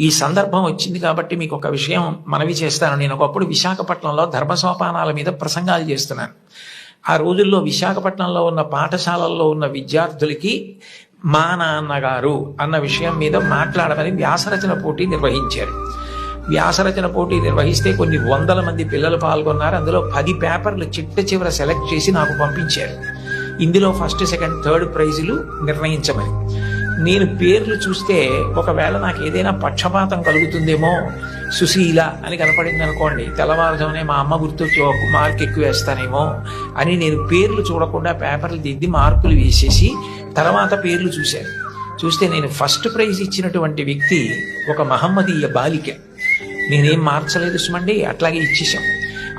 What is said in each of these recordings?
ఈ సందర్భం వచ్చింది కాబట్టి మీకు ఒక విషయం మనవి చేస్తాను. నేను ఒకప్పుడు విశాఖపట్నంలో ధర్మసోపానాల మీద ప్రసంగాలు చేస్తున్నాను. ఆ రోజుల్లో విశాఖపట్నంలో ఉన్న పాఠశాలల్లో ఉన్న విద్యార్థులకి మా నాన్నగారు అన్న విషయం మీద మాట్లాడమని వ్యాసరచన పోటీ నిర్వహించారు. వ్యాసరచన పోటీ నిర్వహిస్తే కొన్ని వందల మంది పిల్లలు పాల్గొన్నారు. అందులో పది పేపర్లు చిట్ట చివర సెలెక్ట్ చేసి నాకు పంపించారు. ఇందులో ఫస్ట్ సెకండ్ థర్డ్ ప్రైజులు నిర్ణయించమని. నేను పేర్లు చూస్తే ఒకవేళ నాకు ఏదైనా పక్షపాతం కలుగుతుందేమో సుశీల అని కనపడింది అనుకోండి తెల్లవారుజామునే మా అమ్మ గుర్తొచ్చి ఒక మార్క్ ఎక్కువ వేస్తానేమో అని నేను పేర్లు చూడకుండా పేపర్లు దిద్ది మార్కులు వేసేసి తర్వాత పేర్లు చూశాను. చూస్తే నేను ఫస్ట్ ప్రైజ్ ఇచ్చినటువంటి వ్యక్తి ఒక మహమ్మదీయ బాలిక. నేనేం మార్చలేదు సుమండి అట్లాగే ఇచ్చేసాం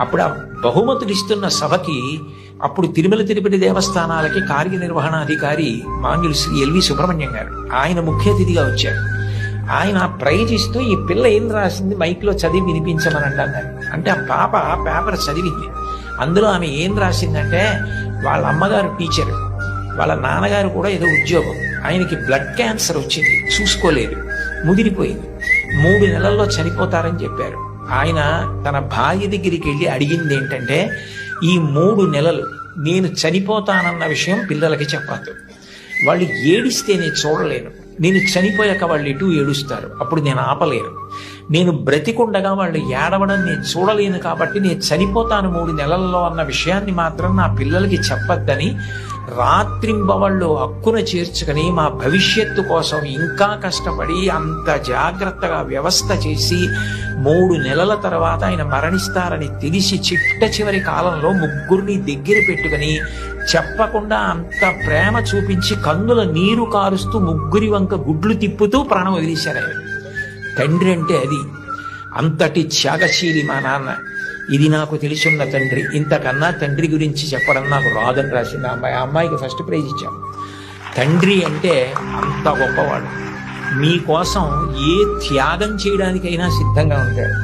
అప్పుడు ఆ బహుమతులు ఇస్తున్న సభకి అప్పుడు తిరుమల తిరుపతి దేవస్థానాలకి కార్యనిర్వహణాధికారి మాంగులు శ్రీ ఎల్వి సుబ్రహ్మణ్యం గారు. ఆయన ముఖ్య అతిథిగా వచ్చారు. ఆయన ప్రైజ్ ఇస్తూ ఈ పిల్ల ఏం రాసింది? మైక్లో చదివి వినిపించమని అంటారు అంటే ఆ పాప పేపర్ చదివింది. అందులో ఆమె ఏం రాసిందంటే వాళ్ళ అమ్మగారు టీచర్ వాళ్ళ నాన్నగారు కూడా ఏదో ఉద్యోగం. ఆయనకి బ్లడ్ క్యాన్సర్ వచ్చింది. చూసుకోలేదు. ముదిరిపోయింది. మూడు నెలల్లో చనిపోతారని చెప్పారు. ఆయన తన భార్య దగ్గరికి వెళ్ళి అడిగింది ఏంటంటే ఈ మూడు నెలలు నేను చనిపోతానన్న విషయం పిల్లలకి చెప్పద్దు. వాళ్ళు ఏడిస్తే నేను చూడలేను. నేను చనిపోయాక వాళ్ళు ఎటు ఏడుస్తారు. అప్పుడు నేను ఆపలేను. నేను బ్రతికుండగా వాళ్ళు ఏడవడం నేను చూడలేను కాబట్టి నేను చనిపోతాను మూడు నెలల్లో అన్న విషయాన్ని మాత్రం నా పిల్లలకి చెప్పొద్దని రాత్రింబవళ్ళు హక్కున చేర్చుకుని మా భవిష్యత్తు కోసం ఇంకా కష్టపడి అంత జాగ్రత్తగా వ్యవస్థ చేసి మూడు నెలల తర్వాత ఆయన మరణిస్తారని తెలిసి చిట్ట చివరి కాలంలో ముగ్గురిని దగ్గర పెట్టుకుని చెప్పకుండా అంత ప్రేమ చూపించి కన్నుల నీరు కారుస్తూ ముగ్గురి వంక గుడ్లు తిప్పుతూ ప్రాణం వదిలేశారు ఆయన. తండ్రి అంటే అది. అంతటి త్యాగశీలి మా నాన్న. ఇది నాకు తెలిసున్న తండ్రి. ఇంతకన్నా తండ్రి గురించి చెప్పడం నాకు రాదని రాసింది అమ్మాయి. ఆ అమ్మాయికి ఫస్ట్ ప్రైజ్ ఇచ్చాం. తండ్రి అంటే అంత గొప్పవాడు. మీకోసం ఏ త్యాగం చేయడానికైనా సిద్ధంగా ఉంటాడు.